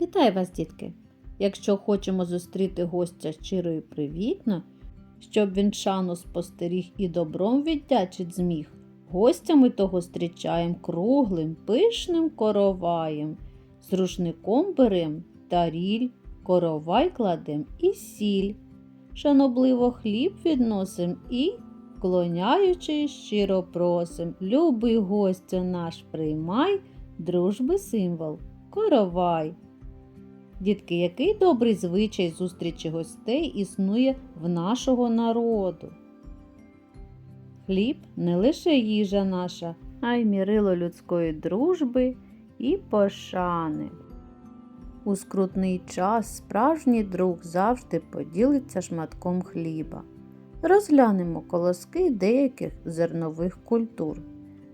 Вітаю вас, дітки! Якщо хочемо зустріти гостя щиро і привітно, щоб він шану спостеріг і добром віддячить зміг, гостя ми того зустрічаєм круглим, пишним короваєм, з рушником берем таріль, коровай кладем і сіль. Шанобливо хліб відносим і, клоняючи, щиро просим, любий гостю наш приймай, дружби символ, коровай. Дітки, який добрий звичай зустрічі гостей існує в нашого народу. Хліб не лише їжа наша, а й мірило людської дружби і пошани. У скрутний час справжній друг завжди поділиться шматком хліба. Розглянемо колоски деяких зернових культур,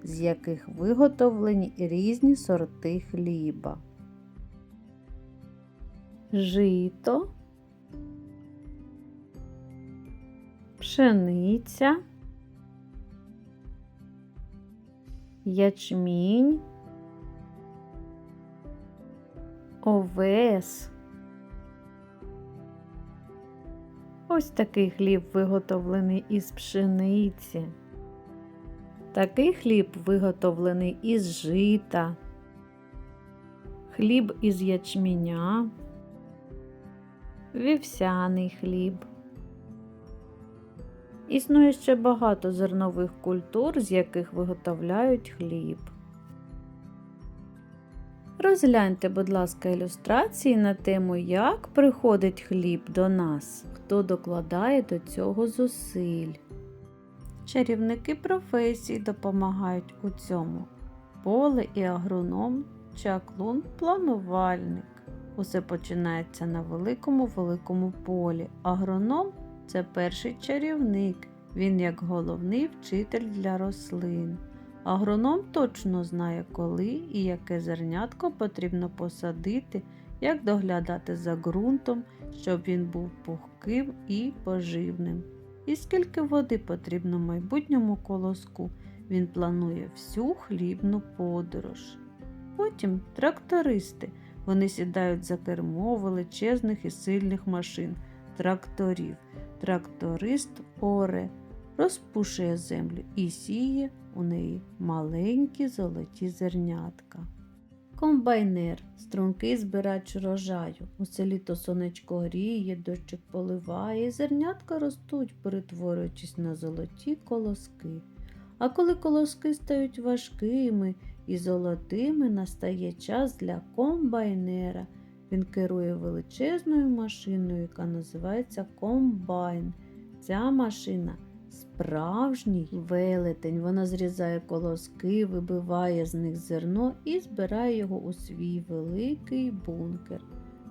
з яких виготовлені різні сорти хліба жито, пшениця, ячмінь, овес. Ось такий хліб виготовлений із пшениці. Такий хліб виготовлений із жита, хліб із ячменя вівсяний хліб. Існує ще багато зернових культур, з яких виготовляють хліб. Розгляньте, будь ласка, ілюстрації на тему, як приходить хліб до нас, хто докладає до цього зусиль. Чарівники професій допомагають у цьому поле і агроном, чаклун планувальник. Усе починається на великому великому полі. Агроном це перший чарівник. Він як головний вчитель для рослин. Агроном точно знає, коли і яке зернятко потрібно посадити, як доглядати за ґрунтом, щоб він був пухким і поживним. І скільки води потрібно майбутньому колоску. Він планує всю хлібну подорож. Потім трактористи. Вони сідають за кермо величезних і сильних машин, тракторів. Тракторист оре, розпушує землю і сіє у неї маленькі золоті зернятка. Комбайнер, стрункий збирач урожаю. Усе літо сонечко гріє, дощик поливає, і зернятка ростуть, перетворюючись на золоті колоски. А коли колоски стають важкими і золотими настає час для комбайнера. Він керує величезною машиною, яка називається комбайн. Ця машина справжній велетень. Вона зрізає колоски, вибиває з них зерно і збирає його у свій великий бункер.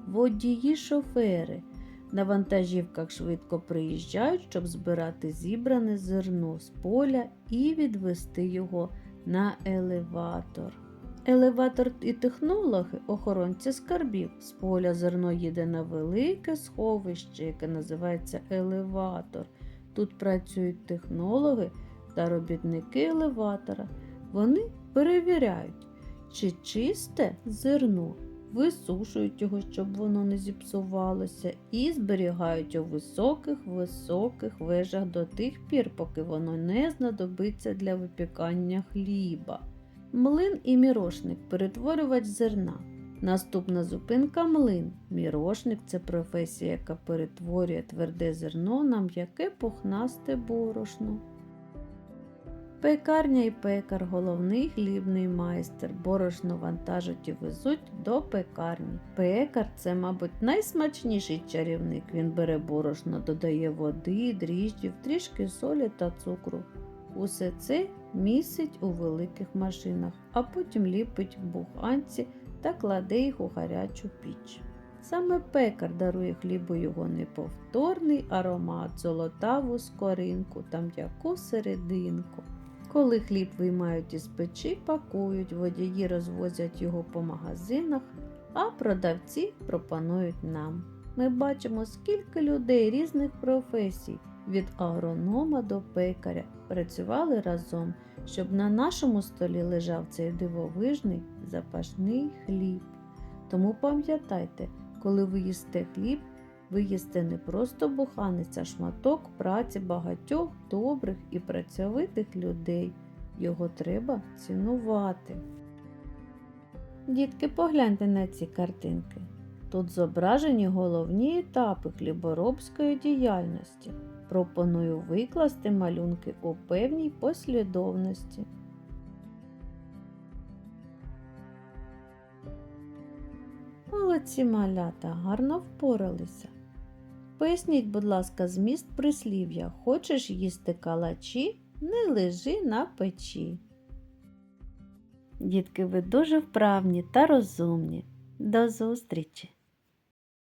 Водії шофери. На вантажівках швидко приїжджають, щоб збирати зібране зерно з поля і відвести його на елеватор. Елеватор і технологи, охоронці скарбів, з поля зерно їде на велике сховище, яке називається елеватор. Тут працюють технологи та робітники елеватора. Вони перевіряють, чи чисте зерно, висушують його, щоб воно не зіпсувалося, і зберігають у високих високих вежах до тих пір, поки воно не знадобиться для випікання хліба. Млин і мірошник перетворювач зерна. Наступна зупинка млин. Мірошник це професія, яка перетворює тверде зерно на м'яке пухнасте борошно. Пекарня і пекар головний хлібний майстер. Борошно вантажать і везуть до пекарні. Пекар це, мабуть, найсмачніший чарівник. Він бере борошно, додає води, дріжджів, трішки солі та цукру. Усе це місить у великих машинах, а потім ліпить в буханці та кладе їх у гарячу піч. Саме пекар дарує хлібу його неповторний аромат, золотаву скоринку та м'яку серединку. Коли хліб виймають із печі, пакують, водії розвозять його по магазинах, а продавці пропонують нам. Ми бачимо, скільки людей різних професій, від агронома до пекаря, працювали разом, щоб на нашому столі лежав цей дивовижний запашний хліб. Тому пам'ятайте, коли ви їсте хліб, ви їсте не просто буханець, а шматок праці багатьох добрих і працьовитих людей. Його треба цінувати. Дітки, погляньте на ці картинки. Тут зображені головні етапи хліборобської діяльності. Пропоную викласти малюнки у певній послідовності. Молодці малята гарно впоралися. Поясніть, будь ласка, зміст прислів'я. Хочеш їсти калачі, не лежи на печі. Дітки, ви дуже вправні та розумні. До зустрічі!